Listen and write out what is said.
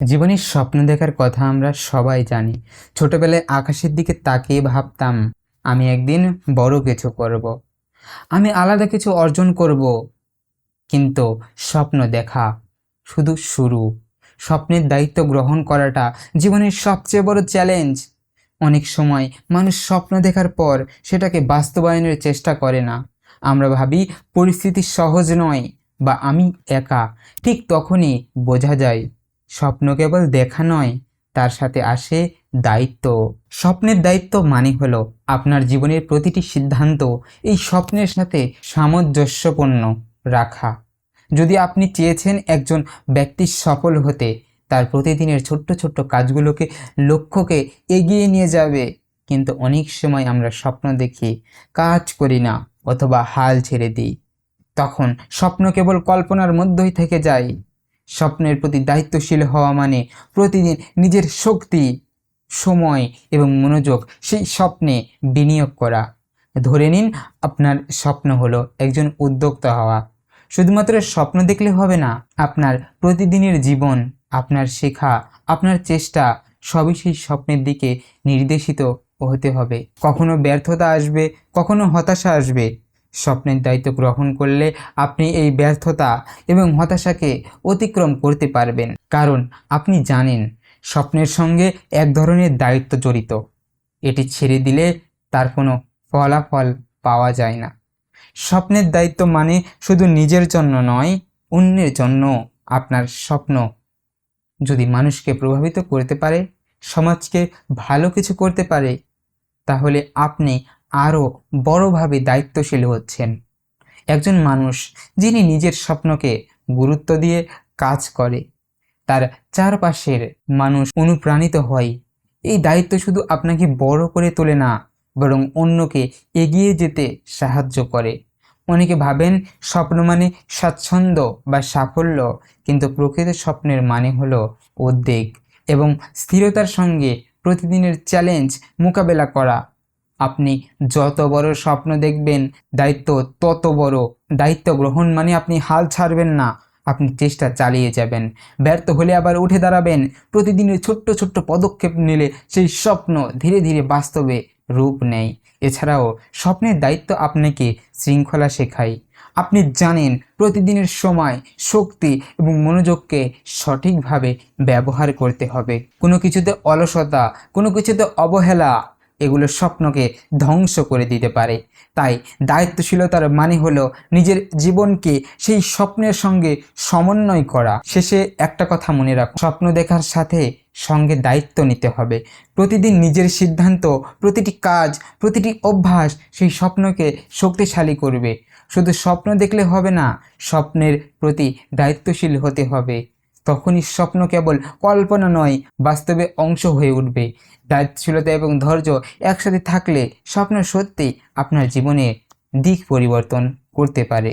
জীবনের স্বপ্ন দেখার কথা আমরা সবাই জানি। ছোটবেলায় আকাশের দিকে তাকিয়ে ভাবতাম, আমি একদিন বড় কিছু করব। আমি আলাদা কিছু অর্জন করব। কিন্তু স্বপ্ন দেখা শুধু শুরু। স্বপ্নের দায়িত্ব গ্রহণ করাটা জীবনের সবচেয়ে বড় চ্যালেঞ্জ অনেক সময় মানুষ স্বপ্ন দেখার পর সেটাকে বাস্তবায়নের চেষ্টা করে না। আমরা ভাবি, পরিস্থিতি সহজ নয় বা আমি একা। ঠিক তখনই বোঝা যায় স্বপ্ন কেবল দেখা নয়, তার সাথে আসে দায়িত্ব। স্বপ্নের দায়িত্ব মানে হলো আপনার জীবনের প্রতিটি সিদ্ধান্ত এই স্বপ্নের সাথে সামঞ্জস্যপূর্ণ রাখা। যদি আপনি চেয়েছেন একজন ব্যক্তি সফল হতে, তার প্রতিদিনের ছোট্ট ছোট্ট কাজগুলোকে লক্ষ্যকে এগিয়ে নিয়ে যাবে। কিন্তু অনেক সময় আমরা স্বপ্ন দেখি, কাজ করি না অথবা হাল ছেড়ে দিই। তখন স্বপ্ন কেবল কল্পনার মধ্যেই থেকে যায়। স্বপ্নের প্রতি দায়িত্বশীল হওয়া মানে প্রতিদিন নিজের শক্তি, সময় এবং মনোযোগ সেই স্বপ্নে বিনিয়োগ করা। ধরে নিন, আপনার স্বপ্ন হলো একজন উদ্যোক্তা হওয়া। শুধুমাত্র স্বপ্ন দেখলে হবে না, আপনার প্রতিদিনের জীবন, আপনার শেখা, আপনার চেষ্টা, সবই সেই স্বপ্নের দিকে নির্দেশিত হতে হবে। কখনো ব্যর্থতা আসবে, কখনো হতাশা আসবে। স্বপ্নের দায়িত্ব গ্রহণ করলে আপনি এই ব্যর্থতা এবং হতাশাকে অতিক্রম করতে পারবেন। কারণ আপনি জানেন, স্বপ্নের সঙ্গে এক ধরনের দায়িত্ব জড়িত। এটি ছেড়ে দিলে তার কোনো ফলাফল পাওয়া যায় না। স্বপ্নের দায়িত্ব মানে শুধু নিজের জন্য নয়, অন্যের জন্য আপনার স্বপ্ন। যদি মানুষকে প্রভাবিত করতে পারে, সমাজকে ভালো কিছু করতে পারে, তাহলে আপনি আরও বড়ভাবে দায়িত্বশীল হচ্ছেন। একজন মানুষ যিনি নিজের স্বপ্নকে গুরুত্ব দিয়ে কাজ করে, তার চারপাশের মানুষ অনুপ্রাণিত হয়। এই দায়িত্ব শুধু আপনাকে বড় করে তোলে না, বরং অন্যকে এগিয়ে যেতে সাহায্য করে। অনেকে ভাবেন স্বপ্ন মানে স্বাচ্ছন্দ্য বা সাফল্য, কিন্তু প্রকৃত স্বপ্নের মানে হলো উদ্বেগ এবং স্থিরতার সঙ্গে প্রতিদিনের চ্যালেঞ্জ মোকাবেলা করা। আপনি যত বড় স্বপ্ন দেখবেন, দায়িত্ব তত বড়। দায়িত্ব গ্রহণ মানে আপনি হাল ছাড়বেন না, আপনি চেষ্টা চালিয়ে যাবেন। ব্যর্থ হলে আবার উঠে দাঁড়াবেন। প্রতিদিনের ছোট্ট ছোট্ট পদক্ষেপ নিলে সেই স্বপ্ন ধীরে ধীরে বাস্তবে রূপ নেয়। এছাড়াও স্বপ্নের দায়িত্ব আপনাকে শৃঙ্খলা শেখায়। আপনি জানেন প্রতিদিনের সময় শক্তি এবং মনোযোগকে সঠিকভাবে ব্যবহার করতে হবে। কোনো কিছুতে অলসতা, কোনো কিছুতে অবহেলা এগুলো স্বপ্নকে ধ্বংস করে দিতে পারে। তাই দায়িত্বশীলতার মানে হলো নিজের জীবনকে সেই স্বপ্নের সঙ্গে সমন্বয় করা। শেষে একটা কথা মনে রাখো, স্বপ্ন দেখার সাথে সঙ্গে দায়িত্ব নিতে হবে। প্রতিদিন নিজের সিদ্ধান্ত, প্রতিটি কাজ, প্রতিটি অভ্যাস সেই স্বপ্নকে শক্তিশালী করবে। শুধু স্বপ্ন দেখলে হবে না, স্বপ্নের প্রতি দায়িত্বশীল হতে হবে। তখনই স্বপ্ন কেবল কল্পনা নয়, বাস্তবে অংশ হয়ে উঠবে। দায়িত্বশীলতা এবং ধৈর্য একসাথে থাকলে স্বপ্ন সত্যি আপনার জীবনে দিক পরিবর্তন করতে পারে।